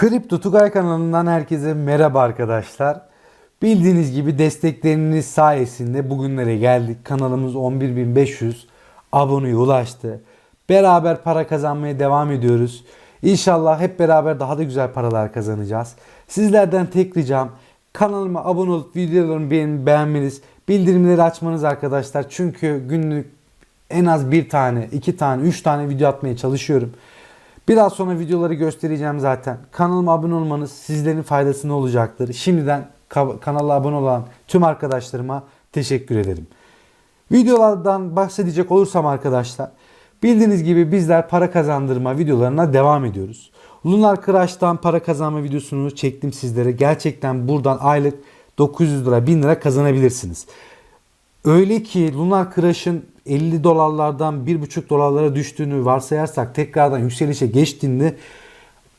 Kripto Tugay kanalından herkese merhaba arkadaşlar. Bildiğiniz gibi destekleriniz sayesinde bugünlere geldik. Kanalımız 11.500 aboneye ulaştı. Beraber para kazanmaya devam ediyoruz. İnşallah hep beraber daha da güzel paralar kazanacağız. Sizlerden tek ricam kanalıma abone olup videolarımı beğen- beğenmeniz, bildirimleri açmanız arkadaşlar. Çünkü günlük en az bir tane, iki tane, üç tane video atmaya çalışıyorum. Biraz sonra videoları göstereceğim zaten. Kanalıma abone olmanız sizlerin faydasına olacaktır. Şimdiden ka- kanala abone olan tüm arkadaşlarıma teşekkür ederim. Videolardan bahsedecek olursam arkadaşlar. Bildiğiniz gibi bizler para kazandırma videolarına devam ediyoruz. Lunar Crash'tan para kazanma videosunu çektim sizlere. Gerçekten buradan aylık 900 lira 1000 lira kazanabilirsiniz. Öyle ki Lunar Crash'ın 50 dolarlardan 1,5 dolarlara düştüğünü varsayarsak tekrardan yükselişe geçtiğinde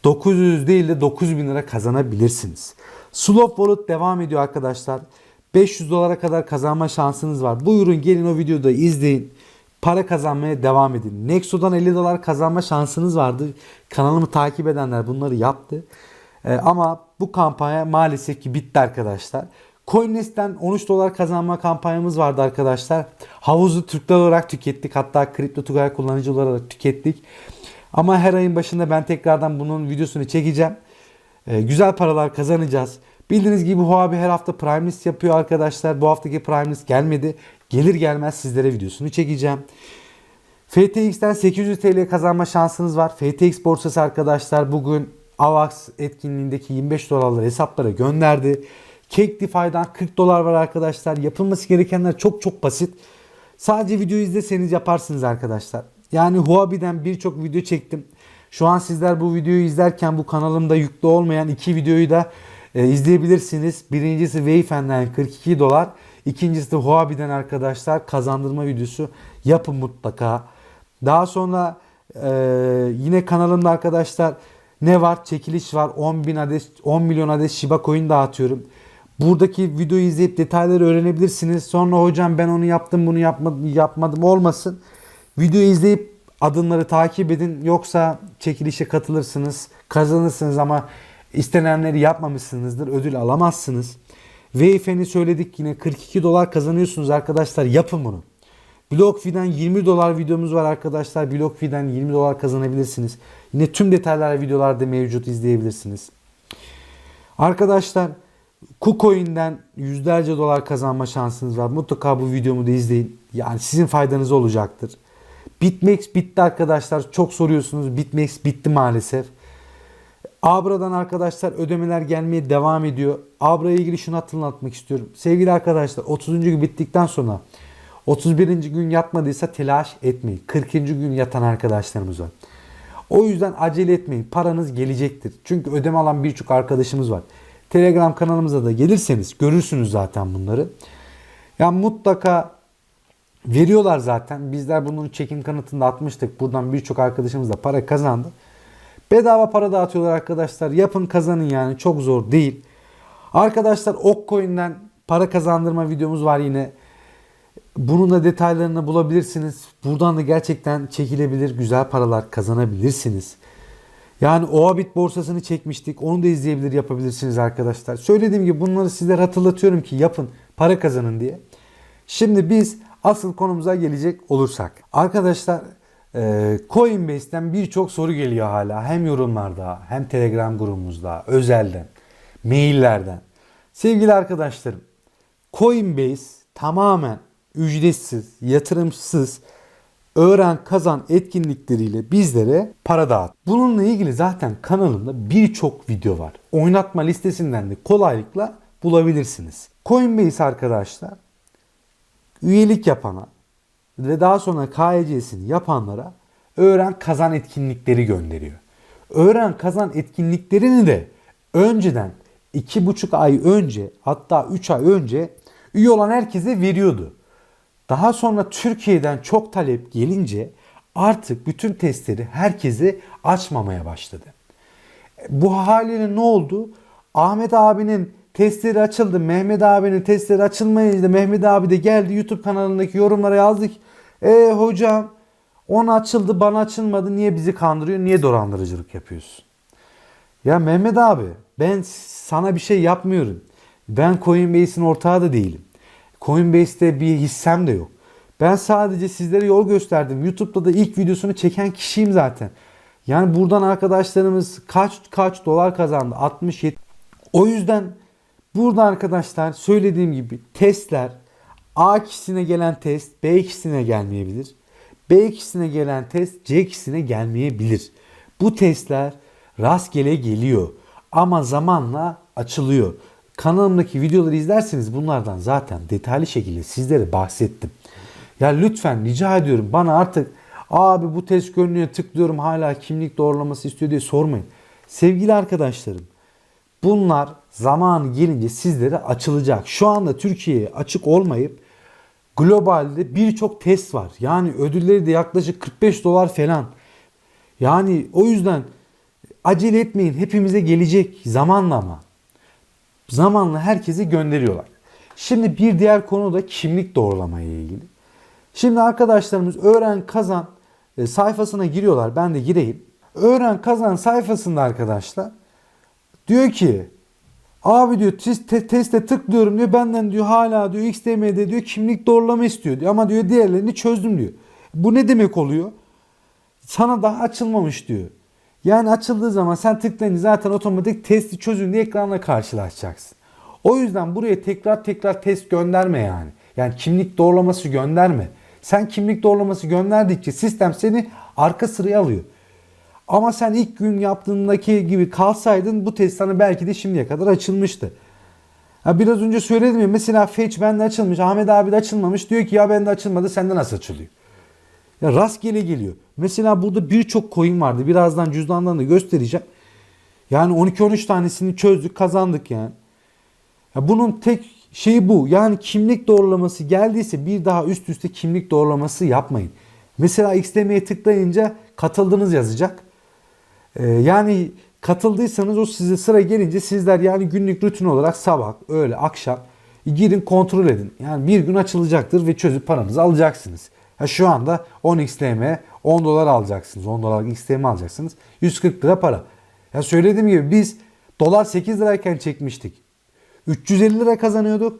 900 değil de 9000 lira kazanabilirsiniz. Slow Wallet devam ediyor arkadaşlar. 500 dolara kadar kazanma şansınız var. Buyurun gelin o videoda izleyin. Para kazanmaya devam edin. Nexo'dan 50 dolar kazanma şansınız vardı. Kanalımı takip edenler bunları yaptı. Ee, ama bu kampanya maalesef ki bitti arkadaşlar. Coinlist'ten 13 dolar kazanma kampanyamız vardı arkadaşlar. Havuzu Türkler olarak tükettik. Hatta Kripto Tugay kullanıcı olarak tükettik. Ama her ayın başında ben tekrardan bunun videosunu çekeceğim. Ee, güzel paralar kazanacağız. Bildiğiniz gibi Huawei her hafta Prime List yapıyor arkadaşlar. Bu haftaki Prime List gelmedi. Gelir gelmez sizlere videosunu çekeceğim. FTX'ten 800 TL kazanma şansınız var. FTX borsası arkadaşlar bugün AVAX etkinliğindeki 25 dolarları hesaplara gönderdi. Cake DeFi'den 40 dolar var arkadaşlar. Yapılması gerekenler çok çok basit. Sadece videoyu izleseniz yaparsınız arkadaşlar. Yani Huobi'den birçok video çektim. Şu an sizler bu videoyu izlerken bu kanalımda yüklü olmayan iki videoyu da e, izleyebilirsiniz. Birincisi Wayfen'den 42 dolar. İkincisi de Huobi'den arkadaşlar kazandırma videosu yapın mutlaka. Daha sonra e, yine kanalımda arkadaşlar ne var? Çekiliş var. 10 bin adet 10 milyon adet Shiba Coin dağıtıyorum. Buradaki videoyu izleyip detayları öğrenebilirsiniz. Sonra hocam ben onu yaptım bunu yapmadım, yapmadım olmasın. Videoyu izleyip adımları takip edin. Yoksa çekilişe katılırsınız. Kazanırsınız ama istenenleri yapmamışsınızdır. Ödül alamazsınız. Wayfen'i söyledik yine 42 dolar kazanıyorsunuz arkadaşlar. Yapın bunu. BlockFi'den 20 dolar videomuz var arkadaşlar. BlockFi'den 20 dolar kazanabilirsiniz. Yine tüm detaylar videolarda mevcut izleyebilirsiniz. Arkadaşlar KuCoin'den yüzlerce dolar kazanma şansınız var. Mutlaka bu videomu da izleyin. Yani sizin faydanıza olacaktır. BitMEX bitti arkadaşlar. Çok soruyorsunuz. BitMEX bitti maalesef. Abra'dan arkadaşlar ödemeler gelmeye devam ediyor. Abra'ya ilgili şunu hatırlatmak istiyorum. Sevgili arkadaşlar 30. gün bittikten sonra 31. gün yatmadıysa telaş etmeyin. 40. gün yatan arkadaşlarımız var. O yüzden acele etmeyin. Paranız gelecektir. Çünkü ödeme alan birçok arkadaşımız var. Telegram kanalımıza da gelirseniz görürsünüz zaten bunları. Ya mutlaka veriyorlar zaten. Bizler bunun çekim kanıtını da atmıştık. Buradan birçok arkadaşımız da para kazandı. Bedava para dağıtıyorlar arkadaşlar. Yapın kazanın yani. Çok zor değil. Arkadaşlar Okcoin'den para kazandırma videomuz var yine. Bunun da detaylarını bulabilirsiniz. Buradan da gerçekten çekilebilir güzel paralar kazanabilirsiniz. Yani Oabit borsasını çekmiştik. Onu da izleyebilir yapabilirsiniz arkadaşlar. Söylediğim gibi bunları sizlere hatırlatıyorum ki yapın para kazanın diye. Şimdi biz asıl konumuza gelecek olursak. Arkadaşlar e, Coinbase'den birçok soru geliyor hala. Hem yorumlarda hem Telegram grubumuzda, özelden, maillerden. Sevgili arkadaşlarım Coinbase tamamen ücretsiz, yatırımsız öğren kazan etkinlikleriyle bizlere para dağıt. Bununla ilgili zaten kanalımda birçok video var. Oynatma listesinden de kolaylıkla bulabilirsiniz. Coinbase arkadaşlar üyelik yapana ve daha sonra KYC'sini yapanlara öğren kazan etkinlikleri gönderiyor. Öğren kazan etkinliklerini de önceden 2,5 ay önce hatta 3 ay önce üye olan herkese veriyordu. Daha sonra Türkiye'den çok talep gelince artık bütün testleri herkese açmamaya başladı. Bu haliyle ne oldu? Ahmet abinin testleri açıldı. Mehmet abinin testleri açılmayınca Mehmet abi de geldi YouTube kanalındaki yorumlara yazdık. E hocam ona açıldı bana açılmadı niye bizi kandırıyor niye dolandırıcılık yapıyorsun? Ya Mehmet abi ben sana bir şey yapmıyorum. Ben Coinbase'in ortağı da değilim. Coinbase'te bir hissem de yok. Ben sadece sizlere yol gösterdim. YouTube'da da ilk videosunu çeken kişiyim zaten. Yani buradan arkadaşlarımız kaç kaç dolar kazandı? 60 70. O yüzden burada arkadaşlar söylediğim gibi testler A kişisine gelen test B kişisine gelmeyebilir. B kişisine gelen test C kişisine gelmeyebilir. Bu testler rastgele geliyor ama zamanla açılıyor. Kanalımdaki videoları izlerseniz bunlardan zaten detaylı şekilde sizlere bahsettim. Ya lütfen rica ediyorum bana artık abi bu test görünüyor tıklıyorum hala kimlik doğrulaması istiyor diye sormayın. Sevgili arkadaşlarım bunlar zamanı gelince sizlere açılacak. Şu anda Türkiye'ye açık olmayıp globalde birçok test var. Yani ödülleri de yaklaşık 45 dolar falan. Yani o yüzden acele etmeyin. Hepimize gelecek zamanla ama. Zamanla herkesi gönderiyorlar. Şimdi bir diğer konu da kimlik doğrulamaya ilgili. Şimdi arkadaşlarımız öğren kazan e, sayfasına giriyorlar. Ben de gireyim. Öğren kazan sayfasında arkadaşlar diyor ki abi diyor te- teste tıklıyorum diyor benden diyor hala diyor XDM'de diyor kimlik doğrulama istiyor diyor ama diyor diğerlerini çözdüm diyor. Bu ne demek oluyor? Sana daha açılmamış diyor. Yani açıldığı zaman sen tıklayınca zaten otomatik testi çözüldüğü ekranla karşılaşacaksın. O yüzden buraya tekrar tekrar test gönderme yani. Yani kimlik doğrulaması gönderme. Sen kimlik doğrulaması gönderdikçe sistem seni arka sıraya alıyor. Ama sen ilk gün yaptığındaki gibi kalsaydın bu test sana belki de şimdiye kadar açılmıştı. Ha biraz önce söyledim ya mesela Fetch bende açılmış, Ahmet abi de açılmamış. Diyor ki ya bende açılmadı sende nasıl açılıyor? Ya rastgele geliyor. Mesela burada birçok coin vardı. Birazdan cüzdandan da göstereceğim. Yani 12-13 tanesini çözdük kazandık yani. Ya bunun tek şeyi bu. Yani kimlik doğrulaması geldiyse bir daha üst üste kimlik doğrulaması yapmayın. Mesela XDM'ye tıklayınca katıldınız yazacak. Ee, yani katıldıysanız o size sıra gelince sizler yani günlük rutin olarak sabah, öğle, akşam girin kontrol edin. Yani bir gün açılacaktır ve çözüp paranızı alacaksınız. Ya şu anda 10 XTM 10 dolar alacaksınız. 10 dolar XTM alacaksınız. 140 lira para. Ya söylediğim gibi biz dolar 8 lirayken çekmiştik. 350 lira kazanıyorduk.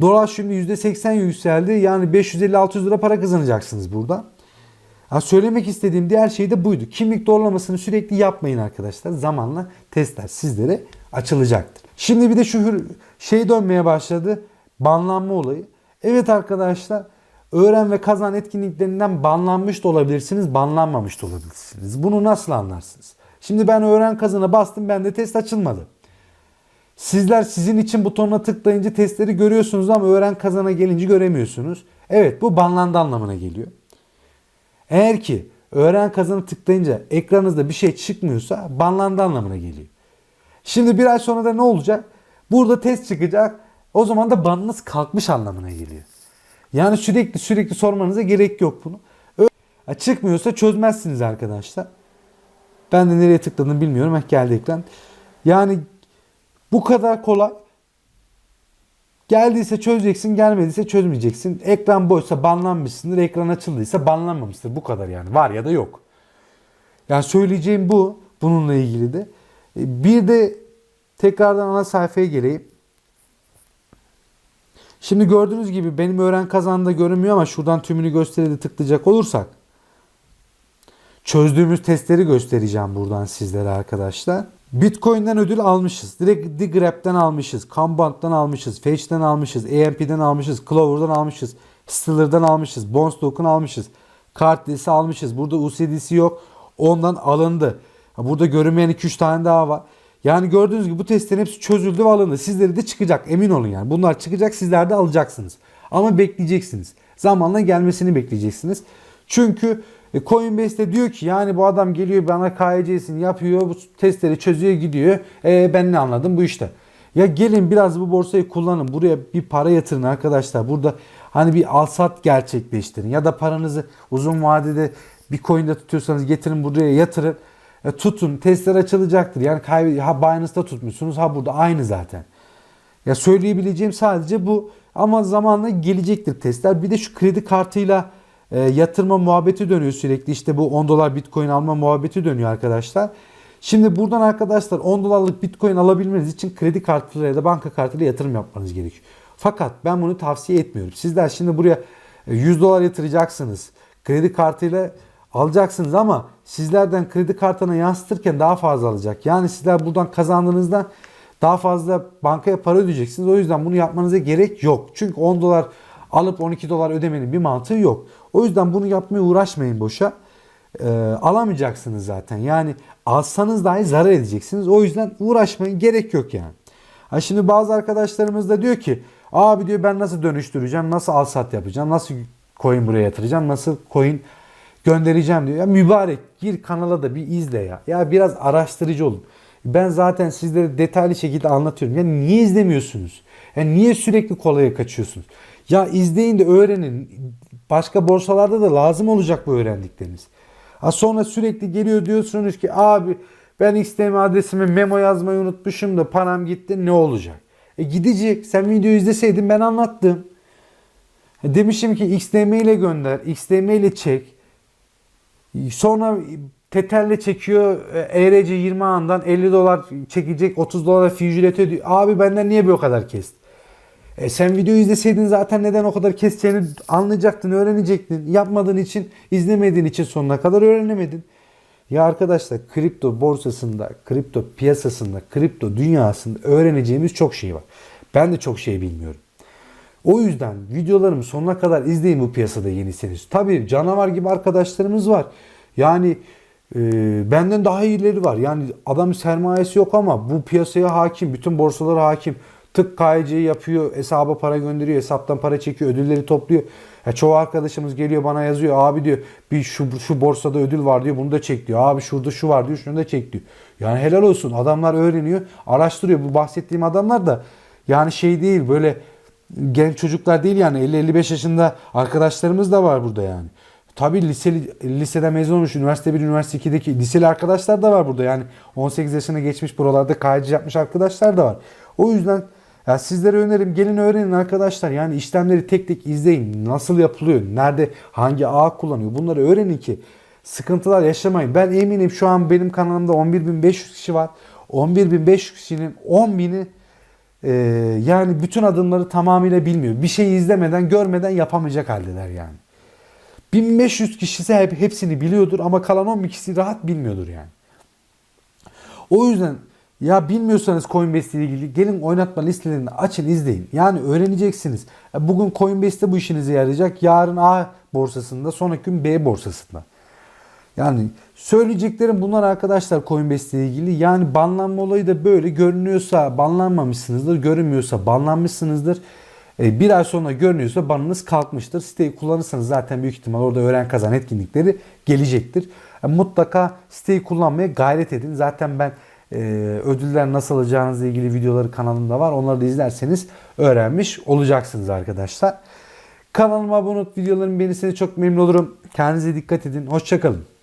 Dolar şimdi %80 yükseldi. Yani 550-600 lira para kazanacaksınız burada. Ya söylemek istediğim diğer şey de buydu. Kimlik doğrulamasını sürekli yapmayın arkadaşlar. Zamanla testler sizlere açılacaktır. Şimdi bir de şu şey dönmeye başladı. Banlanma olayı. Evet arkadaşlar öğren ve kazan etkinliklerinden banlanmış da olabilirsiniz, banlanmamış da olabilirsiniz. Bunu nasıl anlarsınız? Şimdi ben öğren kazana bastım, bende test açılmadı. Sizler sizin için butonuna tıklayınca testleri görüyorsunuz ama öğren kazana gelince göremiyorsunuz. Evet bu banlandı anlamına geliyor. Eğer ki öğren kazanı tıklayınca ekranınızda bir şey çıkmıyorsa banlandı anlamına geliyor. Şimdi bir ay sonra da ne olacak? Burada test çıkacak. O zaman da banınız kalkmış anlamına geliyor. Yani sürekli sürekli sormanıza gerek yok bunu. Ö- Ya çıkmıyorsa çözmezsiniz arkadaşlar. Ben de nereye tıkladım bilmiyorum. Heh, geldi ekran. Yani bu kadar kolay. Geldiyse çözeceksin, gelmediyse çözmeyeceksin. Ekran boşsa banlanmışsındır, ekran açıldıysa banlanmamıştır. Bu kadar yani. Var ya da yok. Yani söyleyeceğim bu. Bununla ilgili de. E, Bir de tekrardan ana sayfaya geleyim. Şimdi gördüğünüz gibi benim öğren kazanında görünmüyor ama şuradan tümünü gösteride tıklayacak olursak çözdüğümüz testleri göstereceğim buradan sizlere arkadaşlar. Bitcoin'den ödül almışız. Direkt Digrap'ten almışız. Kanbank'tan almışız. Fetch'ten almışız. AMP'den almışız. Clover'dan almışız. Stiller'dan almışız. Bones Token almışız. Cardless'i almışız. Burada USDC yok. Ondan alındı. Burada görünmeyen 2-3 tane daha var. Yani gördüğünüz gibi bu testlerin hepsi çözüldü ve alındı. Sizleri de çıkacak. Emin olun yani. Bunlar çıkacak. Sizler de alacaksınız. Ama bekleyeceksiniz. Zamanla gelmesini bekleyeceksiniz. Çünkü e, Coinbase'de diyor ki yani bu adam geliyor bana KYC'sini yapıyor, bu testleri çözüyor gidiyor. E, ben ne anladım bu işte. Ya gelin biraz bu borsayı kullanın. Buraya bir para yatırın arkadaşlar. Burada hani bir alsat gerçekleştirin. Ya da paranızı uzun vadede bir coin'de tutuyorsanız getirin buraya yatırın. E, tutun. Testler açılacaktır. Yani kayb ha Binance'da tutmuşsunuz ha burada aynı zaten. Ya söyleyebileceğim sadece bu. Ama zamanla gelecektir testler. Bir de şu kredi kartıyla e, yatırma muhabbeti dönüyor sürekli. İşte bu 10 dolar bitcoin alma muhabbeti dönüyor arkadaşlar. Şimdi buradan arkadaşlar 10 dolarlık bitcoin alabilmeniz için kredi kartıyla ya da banka kartıyla yatırım yapmanız gerekiyor. Fakat ben bunu tavsiye etmiyorum. Sizler şimdi buraya e, 100 dolar yatıracaksınız. Kredi kartıyla alacaksınız ama sizlerden kredi kartına yansıtırken daha fazla alacak. Yani sizler buradan kazandığınızda daha fazla bankaya para ödeyeceksiniz. O yüzden bunu yapmanıza gerek yok. Çünkü 10 dolar alıp 12 dolar ödemenin bir mantığı yok. O yüzden bunu yapmaya uğraşmayın boşa. Ee, alamayacaksınız zaten. Yani alsanız dahi zarar edeceksiniz. O yüzden uğraşmayın. Gerek yok yani. Ha şimdi bazı arkadaşlarımız da diyor ki abi diyor ben nasıl dönüştüreceğim, nasıl al sat yapacağım, nasıl coin buraya yatıracağım, nasıl coin göndereceğim diyor. Ya mübarek gir kanala da bir izle ya. Ya biraz araştırıcı olun. Ben zaten sizlere detaylı şekilde anlatıyorum. Ya niye izlemiyorsunuz? Ya niye sürekli kolaya kaçıyorsunuz? Ya izleyin de öğrenin. Başka borsalarda da lazım olacak bu öğrendikleriniz. Ha sonra sürekli geliyor diyorsunuz ki abi ben XTM adresime memo yazmayı unutmuşum da param gitti ne olacak? E gidecek. Sen videoyu izleseydin ben anlattım. E demişim ki XTM ile gönder, XTM ile çek. Sonra Tether'le çekiyor. ERC 20 andan 50 dolar çekecek 30 dolar fi ücreti ödüyor. Abi benden niye bu kadar kesti? E sen videoyu izleseydin zaten neden o kadar keseceğini anlayacaktın, öğrenecektin. Yapmadığın için, izlemediğin için sonuna kadar öğrenemedin. Ya arkadaşlar kripto borsasında, kripto piyasasında, kripto dünyasında öğreneceğimiz çok şey var. Ben de çok şey bilmiyorum. O yüzden videolarımı sonuna kadar izleyin bu piyasada yeniyseniz. Tabii canavar gibi arkadaşlarımız var. Yani e, benden daha iyileri var. Yani adam sermayesi yok ama bu piyasaya hakim. Bütün borsalara hakim. Tık KYC yapıyor. Hesaba para gönderiyor. Hesaptan para çekiyor. Ödülleri topluyor. Ya çoğu arkadaşımız geliyor bana yazıyor. Abi diyor bir şu, şu borsada ödül var diyor. Bunu da çek diyor. Abi şurada şu var diyor. Şunu da çek diyor. Yani helal olsun. Adamlar öğreniyor. Araştırıyor. Bu bahsettiğim adamlar da yani şey değil böyle genç çocuklar değil yani 50-55 yaşında arkadaşlarımız da var burada yani. Tabii liseli, liseden mezun olmuş, üniversite 1, üniversite 2'deki liseli arkadaşlar da var burada. Yani 18 yaşına geçmiş buralarda KYC yapmış arkadaşlar da var. O yüzden ya sizlere önerim gelin öğrenin arkadaşlar. Yani işlemleri tek tek izleyin. Nasıl yapılıyor? Nerede hangi ağ kullanıyor? Bunları öğrenin ki sıkıntılar yaşamayın. Ben eminim şu an benim kanalımda 11.500 kişi var. 11.500 kişinin 10.000'i ee, yani bütün adımları tamamıyla bilmiyor. Bir şey izlemeden, görmeden yapamayacak haldeler yani. 1500 kişisi hep hepsini biliyordur ama kalan 10 bin kişi rahat bilmiyordur yani. O yüzden ya bilmiyorsanız Coinbase ile ilgili gelin oynatma listelerini açın izleyin. Yani öğreneceksiniz. Bugün Coinbase'de bu işinize yarayacak. Yarın A borsasında, sonraki gün B borsasında. Yani söyleyeceklerim bunlar arkadaşlar Coinbase ile ilgili. Yani banlanma olayı da böyle görünüyorsa banlanmamışsınızdır, görünmüyorsa banlanmışsınızdır. E, bir ay sonra görünüyorsa banınız kalkmıştır. Siteyi kullanırsanız zaten büyük ihtimal orada öğren kazan etkinlikleri gelecektir. E, mutlaka siteyi kullanmaya gayret edin. Zaten ben e, ödüller nasıl alacağınızla ilgili videoları kanalımda var. Onları da izlerseniz öğrenmiş olacaksınız arkadaşlar. Kanalıma abone olup videolarımı beğenirseniz çok memnun olurum. Kendinize dikkat edin. Hoşçakalın.